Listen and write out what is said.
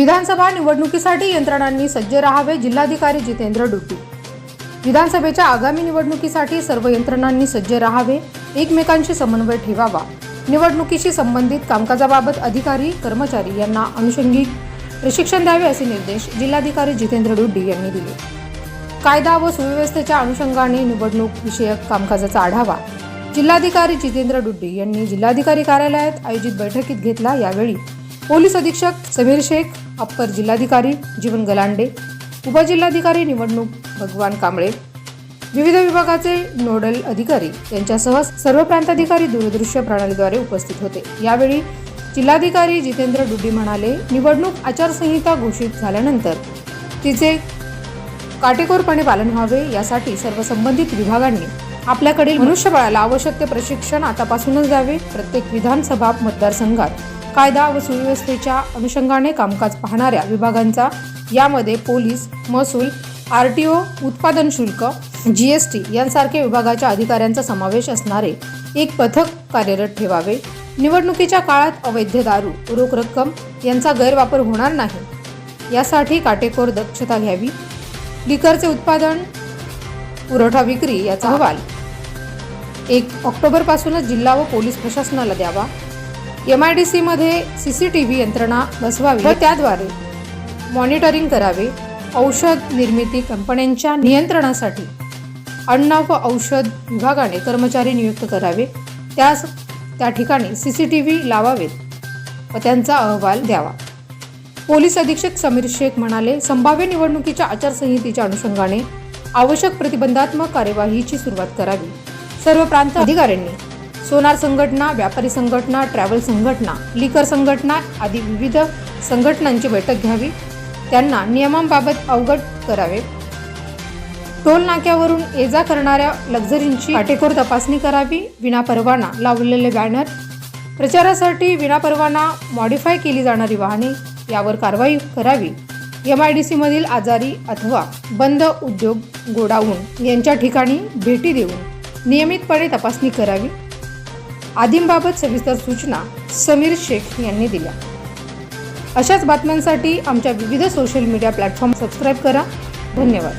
विधानसभा निवडणुकीसाठी यंत्रणांनी सज्ज राहावे जिल्हाधिकारी जितेंद्र डुटी विधानसभेच्या आगामी निवडणुकीसाठी सर्व यंत्रणांनी सज्ज राहावे एकमेकांशी समन्वय ठेवावा. निवडणुकीशी संबंधित कामकाजाबाबत अधिकारी कर्मचारी यांना अनुषंगिक प्रशिक्षण द्यावे असे निर्देश जिल्हाधिकारी जितेंद्र डुड्डी यांनी दिले. कायदा व सुव्यवस्थेच्या अनुषंगाने निवडणूक विषयक कामकाजाचा आढावा जिल्हाधिकारी जितेंद्र डुड्डी यांनी जिल्हाधिकारी कार्यालयात आयोजित बैठकीत घेतला. यावेळी पोलीस अधीक्षक समीर शेख अप्पर जिल्हाधिकारी जीवन गलांडे उपजिल्हाधिकारी निवडणूक भगवान कांबळे विविध विभागाचे नोडल अधिकारी यांच्यासह सर्व प्रांताधिकारी दूरदृश्य प्रणालीद्वारे उपस्थित होते. यावेळी जिल्हाधिकारी जितेंद्र डुड्डी म्हणाले निवडणूक आचारसंहिता घोषित झाल्यानंतर तिचे काटेकोरपणे पालन व्हावे यासाठी सर्व संबंधित विभागांनी आपल्याकडील मनुष्यबळाला आवश्यक ते प्रशिक्षण आतापासूनच द्यावे. प्रत्येक विधानसभा मतदारसंघात कायदा व सुव्यवस्थेच्या अनुषंगाने कामकाज पाहणाऱ्या विभागांचा यामध्ये पोलीस महसूल आर टी ओ उत्पादन शुल्क जी एस टी यांसारख्या विभागाच्या अधिकाऱ्यांचा समावेश असणारे एक पथक कार्यरत ठेवावे. निवडणुकीच्या काळात अवैध दारू रोख रक्कम यांचा गैरवापर होणार नाही. यासाठी काटेकोर दक्षता घ्यावी. लिकरचे उत्पादन पुरवठा विक्री याचा अहवाल. एक ऑक्टोबरपासूनच जिल्हा व पोलीस प्रशासनाला द्यावा. एम आय डी सीमध्ये सी सी टी व्ही यंत्रणा बसवावी व त्याद्वारे मॉनिटरिंग करावे औषध निर्मिती कंपन्यांच्या नियंत्रणासाठी अन्न व औषध विभागाने कर्मचारी नियुक्त करावे. त्यास त्या ठिकाणी सी सी टी व्ही लावावेत व त्यांचा अहवाल द्यावा. पोलीस अधीक्षक समीर शेख म्हणाले संभाव्य निवडणुकीच्या आचारसंहितेच्या अनुषंगाने आवश्यक प्रतिबंधात्मक कार्यवाहीची सुरुवात करावी. सर्व प्रांत अधिकाऱ्यांनी सोनार संघटना व्यापारी संघटना ट्रॅव्हल संघटना लिकर संघटना आदी विविध संघटनांची बैठक घ्यावी. त्यांना नियमांबाबत अवगत करावे. टोल नाक्यावरून ये जा करणाऱ्या लक्झरींची काटेकोर तपासणी करावी. विनापरवाना लावलेले बॅनर. प्रचारासाठी विनापरवाना मॉडिफाय केली जाणारी वाहने यावर कारवाई करावी. एम आय डी सीमधील आजारी अथवा बंद उद्योग गोडाऊन यांच्या ठिकाणी भेटी देऊन नियमितपणे तपासणी करावी. आदींबाबत सविस्तर सूचना समीर शेख यांनी दिल्या. अशाच बातम्यांसाठी आमच्या विविध सोशल मीडिया प्लॅटफॉर्म सबस्क्राईब करा. धन्यवाद.